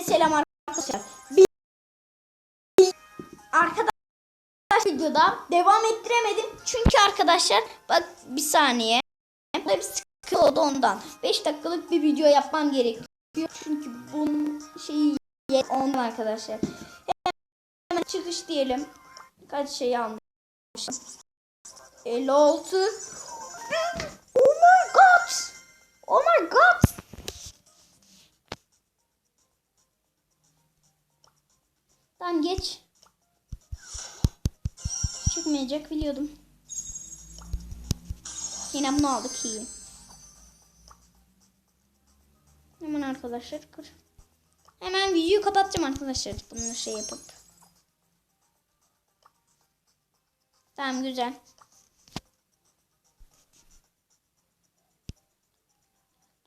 Hepinize selam arkadaşlar. Bir arkadaşlar videoda devam ettiremedim. Çünkü arkadaşlar bak bir saniye. Burada bir sıkıntı oldu ondan. 5 dakikalık bir video yapmam gerekiyor. Çünkü bunun şeyi ondan arkadaşlar. Hemen çıkış diyelim. Kaç şey almışım. 56 Oh my god. Oh my god. Tamam geç. Çıkmayacak biliyordum. Yine bunu aldık iyi. Hemen arkadaşlar kır. Hemen videoyu kapatacağım arkadaşlar. Bunu şey yapıp. Tamam güzel.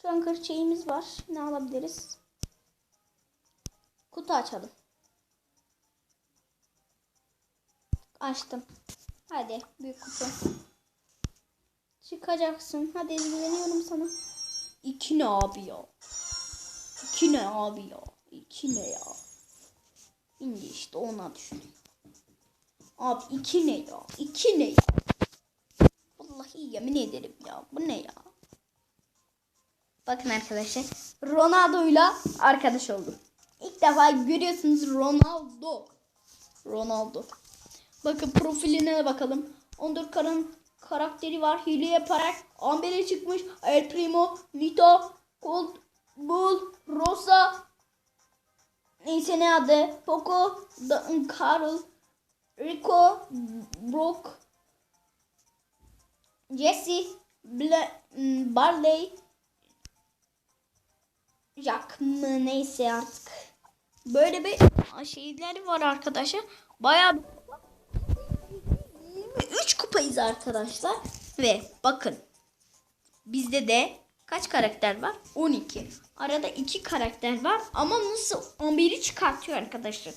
Şu an kır şeyimiz var. Ne alabiliriz? Kutu açalım. Açtım. Hadi büyük kutu. Çıkacaksın. Hadi güveniyorum sana. İki ne abi ya? İki ne abi ya? İki ne ya? Şimdi işte ona düştüm. Abi iki ne ya? İki ne ya? Vallahi yemin ederim ya. Bu ne ya? Bakın arkadaşlar. Ronaldo'yla arkadaş oldum. İlk defa görüyorsunuz Ronaldo. Ronaldo. Bakın profiline de bakalım. 14 karın karakteri var. Hile yaparak Amber'e çıkmış. El Primo, Lito, Cold, Bull, Rosa. Neyse ne adı? Poco, Da- Carl, Rico, Brock, Jesse, Bla m, Barley, Jack mı neyse artık. Böyle bir şeyler var arkadaşlar. Bayağı 23 kupayız arkadaşlar. Ve bakın bizde de kaç karakter var? 12. Arada 2 karakter var ama nasıl 11'i çıkartıyor arkadaşlar.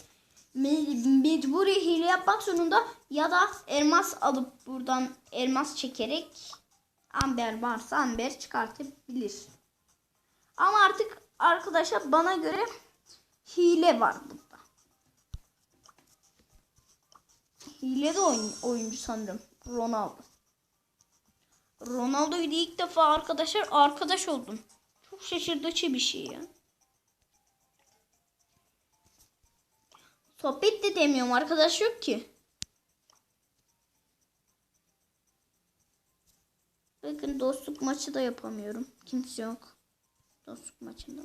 Me- Mecburi hile yapmak zorunda ya da elmas alıp buradan elmas çekerek amber varsa amber çıkartabilir. Ama artık arkadaşlar bana göre hile var burada. Hile de oyun, oyuncu sanırım. Ronaldo. Ronaldo'yu da ilk defa arkadaşlar arkadaş oldum. Çok şaşırtıcı bir şey ya. Sohbet de demiyorum arkadaş yok ki. Bakın dostluk maçı da yapamıyorum. Kimse yok. Dostluk maçında.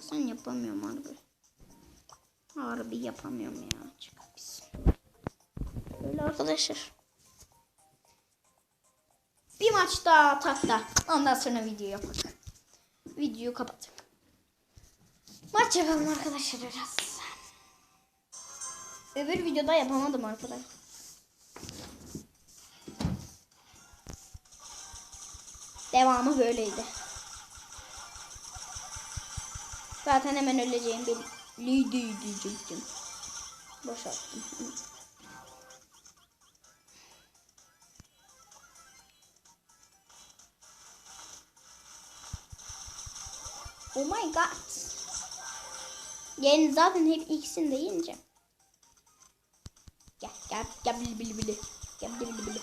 Bak sen yapamıyorum harbi. Harbi yapamıyorum ya. Çık biz. Böyle arkadaşlar. Bir maç daha atakta. Ondan sonra video yapalım. Videoyu kapat. Maç yapalım arkadaşlar biraz. Öbür videoda yapamadım arkadaşlar. Devamı böyleydi. Zaten hemen öleceğim diyecektim. Boşalttım. Oh my god. Yani zaten hep ikisini de yiyince. Gel gel gel bili bili bili. Gel bili bili bili.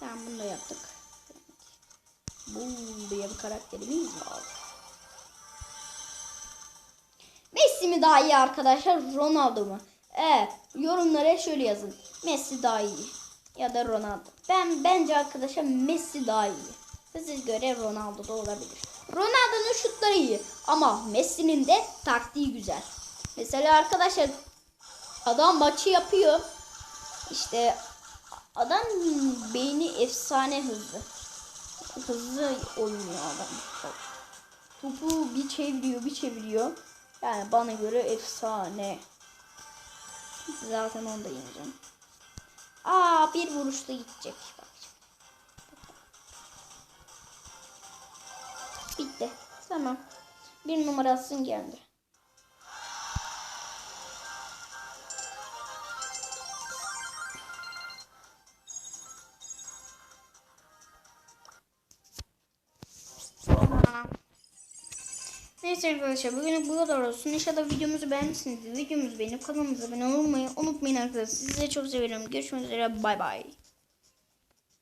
Tamam bunu da yaptık. Boom diye bir karakterimiz var. Mi daha iyi arkadaşlar Ronaldo mu? Evet yorumlara şöyle yazın. Messi daha iyi. Ya da Ronaldo. Ben bence arkadaşlar Messi daha iyi. Size göre Ronaldo da olabilir. Ronaldo'nun şutları iyi. Ama Messi'nin de taktiği güzel. Mesela arkadaşlar adam maçı yapıyor. İşte adam beyni efsane hızlı hızlı oynuyor adam. Topu bir çeviriyor bir çeviriyor. Yani bana göre efsane. Zaten onu da yeneceğim. Aa bir vuruşta gidecek. Bak. Bitti. Tamam. Bir numarasın geldi. Neyse arkadaşlar bugün bu kadar olsun. İnşallah videomuzu beğenmişsinizdir. Videomuzu beğenip kanalımıza abone olmayı unutmayın arkadaşlar. Sizi çok seviyorum. Görüşmek üzere. Bay bay.